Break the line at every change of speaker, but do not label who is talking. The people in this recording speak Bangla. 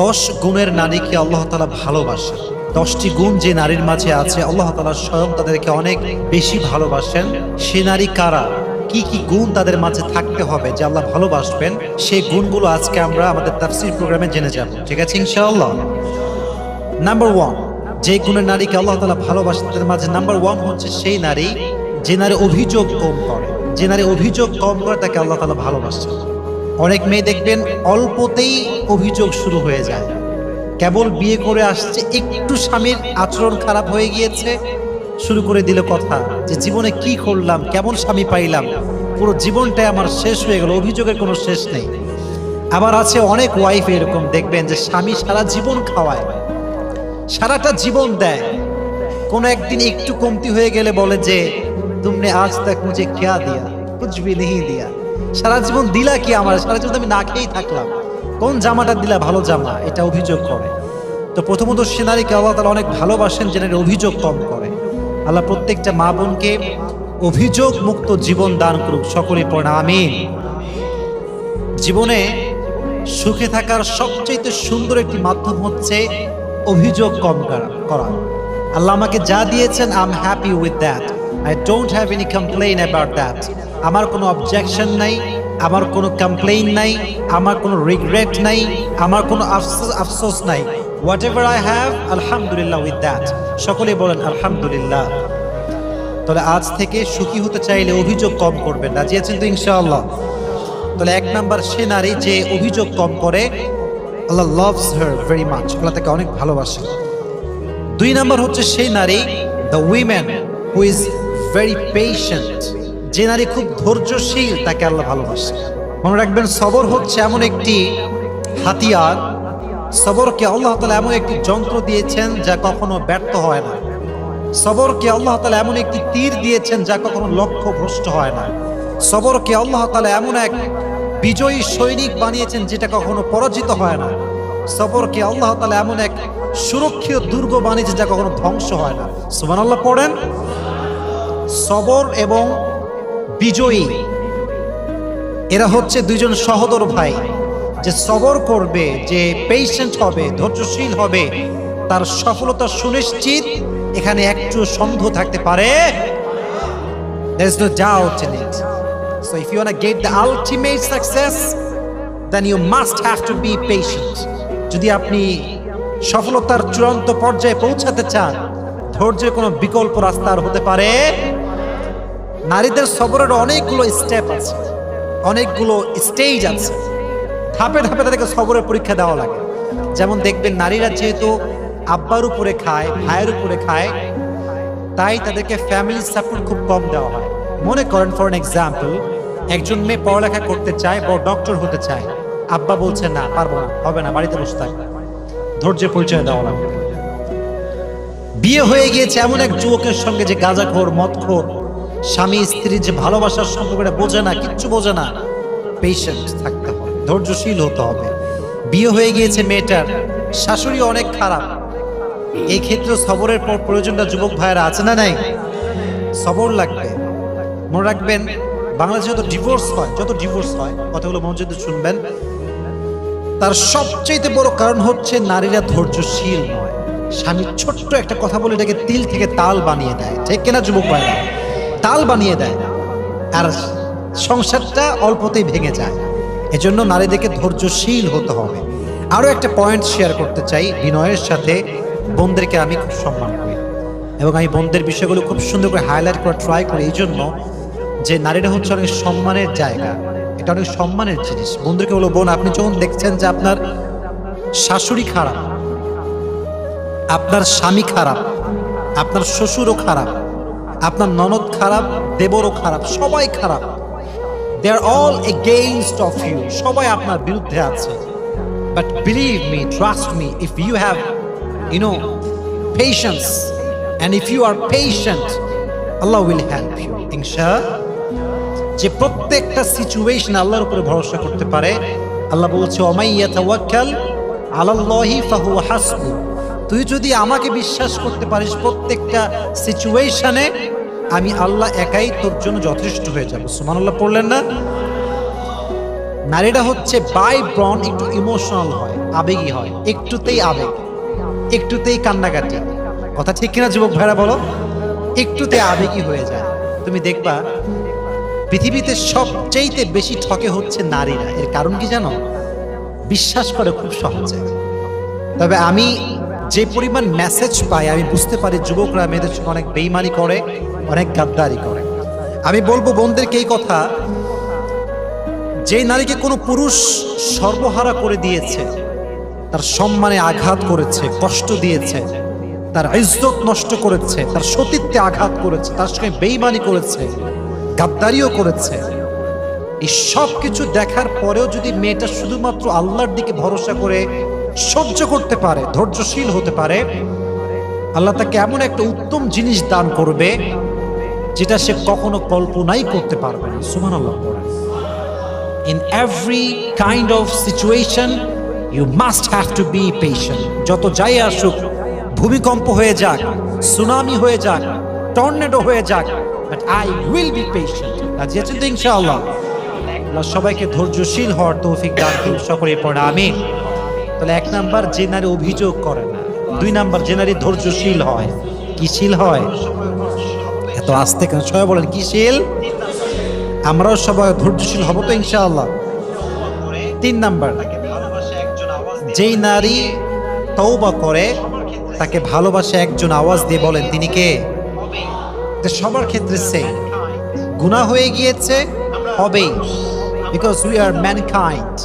দশ গুণের নারীকে আল্লাহ তালা ভালোবাসেন। দশটি গুণ যে নারীর মাঝে আছে, আল্লাহ তালা স্বয়ং তাদেরকে অনেক বেশি ভালোবাসেন। সে নারী কারা? কি কি গুণ তাদের মাঝে থাকতে হবে যে আল্লাহ ভালোবাসবেন? সেই গুণগুলো আজকে আমরা আমাদের তাফসির প্রোগ্রামে জেনে যাব। ঠিক আছে, ইনশাআল্লাহ? নাম্বার ওয়ান যে গুণের নারীকে আল্লাহ তালা ভালোবাসেন, তাদের মাঝে নাম্বার ওয়ান হচ্ছে সেই নারী যে নারী অভিযোগ কম করে। যে নারী অভিযোগ কম করে তাকে আল্লাহ তালা ভালোবাসেন। অনেক মেয়ে দেখবেন অল্পতেই অভিযোগ শুরু হয়ে যায়। কেবল বিয়ে করে আসছে, একটু স্বামীর আচরণ খারাপ হয়ে গিয়েছে। শুরু করে দিল কথা যে, জীবনে কি করলাম? কেমন স্বামী পাইলাম? পুরো জীবনটাই আমার শেষ হয়ে গেল, অভিযোগের কোনো শেষ নেই। আবার আছে অনেক ওয়াইফ এরকম, দেখবেন যে, স্বামী সারা জীবন খাওয়ায়, সারাটা জীবন দেয়। কোনো একদিন একটু কমতি হয়ে গেলে বলে যে, তুমনে আজ তক মুঝে ক্যা দিয়া? কুচবি নেহি দিয়া? সারা জীবন দিলা কি আমার? সারা জীবন আমি না খেয়েই থাকলাম। কোন জামাটা দিলা? ভালো জামা। এটা অভিযোগ করে। তো প্রথমত সে নারীকে আল্লাহ তালা অনেক ভালোবাসেন যে অভিযোগ কম করে। আল্লাহ প্রত্যেকটা মা বোনকে অভিযোগ মুক্ত জীবন দান করুক সকলে পড়া আমিন। জীবনে সুখে থাকার সবচেয়ে সুন্দর একটি মাধ্যম হচ্ছে অভিযোগ কম করা আল্লাহ আমাকে যা দিয়েছেন I am happy with that I don't have any complain about that আমার কোনো অবজেকশন নাই, আমার কোনো কমপ্লেইন নাই, আমার কোনো রিগ্রেট নাই, আমার কোনো আফসোস আফসোস নাই. হোয়াট এভার আই হ্যাভ আলহামদুলিল্লাহ উইথ দ্যাট সকলে বলেন, আলহামদুলিল্লাহ। তাহলে আজ থেকে সুখী হতে চাইলে অভিযোগ কম করবেন রাজি আছেন তো ইনশাআল্লাহ? তাহলে এক নাম্বার সে নারী যে অভিযোগ কম করে, Allah loves her very much Allah তাকে অনেক ভালোবাসে। দুই নাম্বার হচ্ছে সেই নারী the women who is very patient যে নারী খুব ধৈর্যশীল, তাকে আল্লাহ ভালোবাসে। মনে রাখবেন, সবর হচ্ছে এমন একটি হাতিয়ার। সবরকে আল্লাহ তালা এমন একটি যন্ত্র দিয়েছেন যা কখনো ব্যর্থ হয় না। সবরকে আল্লাহ তালা এমন একটি তীর দিয়েছেন যা কখনো লক্ষ্য ভ্রষ্ট হয় না। সবরকে আল্লাহ তালা এমন এক বিজয়ী সৈনিক বানিয়েছেন যেটা কখনো পরাজিত হয় না। সবরকে আল্লাহ তালা এমন এক সুরক্ষিত দুর্গ বানিয়েছেন যা কখনো ধ্বংস হয় না। সুমান আল্লাহ পড়েন? সবর এবং বিজয়ী এরা হচ্ছে দুইজন সহদর ভাই যে সবর করবে যে পেশেন্ট হবে ধৈর্যশীল হবে তার সফলতা সুনিশ্চিত এখানে একটু সন্দেহ থাকতে পারে. So if you want to get the ultimate success, then you must have to be patient. যদি আপনি সফলতার চূড়ান্ত পর্যায়ে পৌঁছাতে চান ধৈর্যের কোনো বিকল্প রাস্তা আর হতে পারে নারীদের সবরের অনেকগুলো স্টেপ আছে। অনেকগুলো স্টেজ আছে। ধাপে ধাপে তাদেরকে সবরের পরীক্ষা দেওয়া লাগে। যেমন দেখবেন নারীরা যেহেতু আব্বার উপরে খায়, ভাইয়ের উপরে খায়, তাই তাদেরকে ফ্যামিলি সাপোর্ট খুব কম দেওয়া হয়। মনে করেন ফর এক্সাম্পল একজন মেয়ে পড়ালেখা করতে চায়, বড় ডক্টর হতে চায়। আব্বা বলছে, না, পারব না, হবে না, বাড়িতে বসে থাকবে ধৈর্যের পরিচয় দেওয়া লাগবে বিয়ে হয়ে গিয়েছে এমন এক যুবকের সঙ্গে যে গাঁজাখোর, মদখোর স্বামী স্ত্রীর যে ভালোবাসার সম্পর্কটা বোঝে না, কিচ্ছু বোঝে না পেশেন্ট থাকতে হবে, ধৈর্যশীল হতে হবে। বিয়ে হয়ে গিয়েছে মেয়েটার, শাশুড়ি অনেক খারাপ। এই ক্ষেত্রে সবরের পর প্রয়োজনটা যুবক ভাইয়েরা আছে না নাই? সবর লাগবে। মনে রাখবেন, বাংলাদেশে যত ডিভোর্স হয়, যত ডিভোর্স হয়, কথাগুলো মনোযোগ শুনবেন, তার সবচেয়ে বড় কারণ হচ্ছে নারীরা ধৈর্যশীল নয়। স্বামী ছোট্ট একটা কথা বলে এটাকে তিল থেকে তাল বানিয়ে দেয়, ঠিক কিনা যুবক ভাইরা তাল বানিয়ে দেয়। আর সংসারটা অল্পতেই ভেঙে যায়। এজন্য নারীদেরকে ধৈর্যশীল হতে হবে। আরও একটা পয়েন্ট শেয়ার করতে চাই। বিনয়ের সাথে বোনদেরকে আমি খুব সম্মান করি। এবং আমি বোনদের বিষয়গুলো খুব সুন্দর করে হাইলাইট করা ট্রাই করি। এই জন্য যে নারীরা হচ্ছে অনেক সম্মানের জায়গা। এটা অনেক সম্মানের জিনিস। বন্ধুকে বলো, বোন, আপনি যখন দেখছেন যে আপনার শাশুড়ি খারাপ, আপনার স্বামী খারাপ, আপনার শ্বশুরও খারাপ আপনার ননদ খারাপ, দেবরও খারাপ, সবাই খারাপ। They are all against of you সবাই আপনার বিরুদ্ধে আছে। But believe me trust me if you have you no patience and if you are patient Allah will help you ইনশা যে প্রত্যেকটা সিচুয়েশন আল্লাহর উপরে ভরসা করতে পারে, আল্লাহ বলছে অমাইয়া তাওয়াক্কাল আলাল্লাহি ফাহুয়া হাসবু তুই যদি আমাকে বিশ্বাস করতে পারিস প্রত্যেকটা সিচুয়েশনে আমি আল্লাহ একাই তোর জন্য যথেষ্ট হয়ে যাব। সুমান আল্লাহ পড়লেন না? নারীরা হচ্ছে বাই ব্রন একটু ইমোশনাল হয়, আবেগী হয়, একটুতেই আবেগ, একটুতেই কান্নাকাটি। কথা ঠিক কিনা যুবক ভাইরা বলো? একটুতে আবেগী হয়ে যায়। তুমি দেখবা, পৃথিবীতে সবচেয়েতে বেশি ঠকে হচ্ছে নারীরা। এর কারণ কি জানো? বিশ্বাস করে খুব সহজে। তবে আমি যে পরিমাণ মেসেজ পাই আমি বুঝতে পারি যুবকরা মেয়েদের সঙ্গে অনেক বেইমানি করে, অনেক গাদ্দারি করে। আমি বলব বোনদেরকে এই কথা, যে নারীকে কোনো পুরুষ সর্বহারা করে দিয়েছে, তার সম্মানে আঘাত করেছে, কষ্ট দিয়েছে, তার ইজ্জত নষ্ট করেছে, তার সতীত্বে আঘাত করেছে, তার সঙ্গে বেইমানি করেছে, গাদ্দারিও করেছে, এই সব কিছু দেখার পরেও যদি মেয়েটা শুধুমাত্র আল্লাহর দিকে ভরসা করে সহ্য করতে পারে, ধৈর্যশীল হতে পারে। আল্লাহ তাকে এমন একটা উত্তম জিনিস দান করবে যেটা সে কখনো কল্পনাই করতে পারবে না। সুমান Allah in every kind of situation you must have to be patient যত যাই আসুক, ভূমিকম্প হয়ে যাক সুনামি হয়ে যাক টর্নেডো হয়ে যাক but I will be patient Allah সবাইকে ধৈর্যশীল হওয়ার তৌফিক দান সকলে পড়ে, আমিন। তাহলে এক নাম্বার যে নারী অভিযোগ করে না, দুই নাম্বার যে নারী ধৈর্যশীল হয়, কি শীল হয়? এত আস্তে কেন সবাই বলেন, কি শীল? আমরাও সবাই ধৈর্যশীল হব তো ইনশাআল্লাহ। তিন নাম্বার, যেই নারী তৌবা করে, তাকে ভালোবাসে একজন আওয়াজ দিয়ে বলেন, তিনি কে? সবার ক্ষেত্রে সেই গুনাহ হয়ে গিয়েছে, হবেই বিকজ উই আর ম্যানকাইন্ড